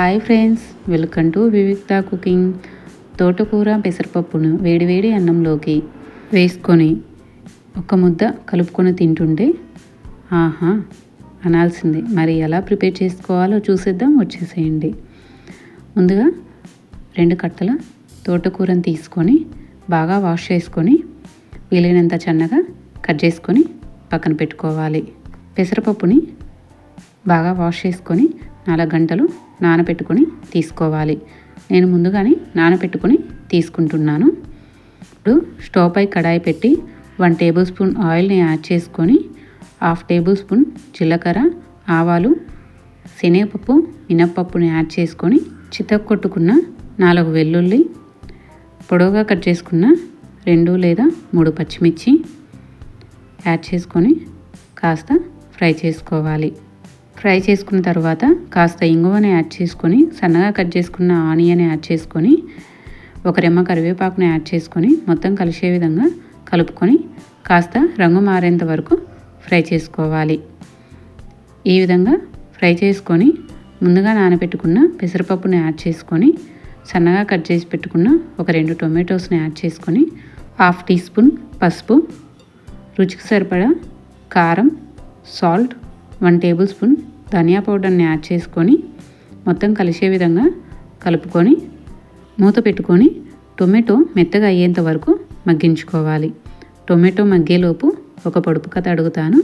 Hi friends welcome to Vivikta cooking తోటకూర పెసరపప్పును వేడివేడి అన్నంలోకి వేసుకొని ఒక ముద్ద కలుపుకొని తింటుంటే ఆహా అనాల్సిందే. మరి ఎలా ప్రిపేర్ చేసుకోవాలో చూసేద్దాం వచ్చేసేయండి. ముందుగా రెండు కట్టల తోటకూరని తీసుకొని బాగా వాష్ చేసుకొని వీలైనంత చన్నగా కట్ చేసుకొని పక్కన పెట్టుకోవాలి. పెసరపప్పుని బాగా వాష్ చేసుకొని నాలుగు గంటలు నానబెట్టుకొని తీసుకోవాలి. నేను ముందుగానే నానబెట్టుకొని తీసుకుంటున్నాను. ఇప్పుడు స్టవ్ పై కడాయి పెట్టి వన్ టేబుల్ స్పూన్ ఆయిల్ని యాడ్ చేసుకొని హాఫ్ టేబుల్ స్పూన్ జీలకర్ర ఆవాలు శనగపప్పు మినప్పప్పుని యాడ్ చేసుకొని చితక్కొట్టుకున్న నాలుగు వెల్లుల్లి పొడవుగా కట్ చేసుకున్న రెండు లేదా మూడు పచ్చిమిర్చి యాడ్ చేసుకొని కాస్త ఫ్రై చేసుకోవాలి. ఫ్రై చేసుకున్న తర్వాత కాస్త ఇంగువని యాడ్ చేసుకొని సన్నగా కట్ చేసుకున్న ఆనియన్ యాడ్ చేసుకొని ఒక రెమ్మ కరివేపాకుని యాడ్ చేసుకొని మొత్తం కలిసే విధంగా కలుపుకొని కాస్త రంగు మారేంత వరకు ఫ్రై చేసుకోవాలి. ఈ విధంగా ఫ్రై చేసుకొని ముందుగా నానబెట్టుకున్న పెసరపప్పుని యాడ్ చేసుకొని సన్నగా కట్ చేసి పెట్టుకున్న ఒక రెండు టొమాటోస్ని యాడ్ చేసుకొని హాఫ్ టీ స్పూన్ పసుపు రుచికి సరిపడా కారం సాల్ట్ వన్ టేబుల్ స్పూన్ ధనియా పౌడర్ని యాడ్ చేసుకొని మొత్తం కలిసే విధంగా కలుపుకొని మూత పెట్టుకొని టొమాటో మెత్తగా అయ్యేంత వరకు మగ్గించుకోవాలి. టొమాటో మగ్గేలోపు ఒక పొడుపు కథ అడుగుతాను.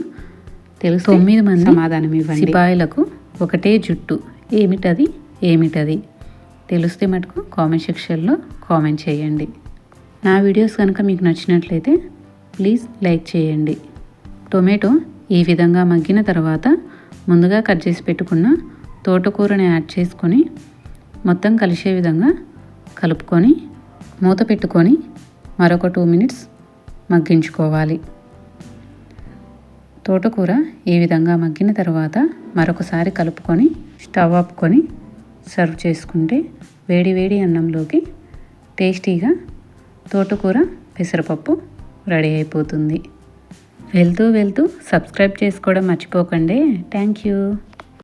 తెలుసు తొమ్మిది మంది సమాధానం ఇవ్వండి. సిపాయిలకు ఒకటే జుట్టు. ఏమిటది? ఏమిటది? తెలిస్తే మటుకు కామెంట్ సెక్షన్లో కామెంట్ చేయండి. నా వీడియోస్ కనుక మీకు నచ్చినట్లయితే ప్లీజ్ లైక్ చేయండి. టొమాటో ఈ విధంగా మగ్గిన తర్వాత ముందుగా కట్ చేసి పెట్టుకున్న తోటకూరని యాడ్ చేసుకొని మొత్తం కలిసే విధంగా కలుపుకొని మూత పెట్టుకొని మరొక టూ మినిట్స్ మగ్గించుకోవాలి. తోటకూర ఈ విధంగా మగ్గిన తర్వాత మరొకసారి కలుపుకొని స్టవ్ ఆపుకొని సర్వ్ చేసుకుంటే వేడి వేడి అన్నంలోకి టేస్టీగా తోటకూర పెసరపప్పు రెడీ అయిపోతుంది. వెళ్తూ వెళ్తూ సబ్స్క్రైబ్ చేసుకోవడం మర్చిపోకండి. Thank you.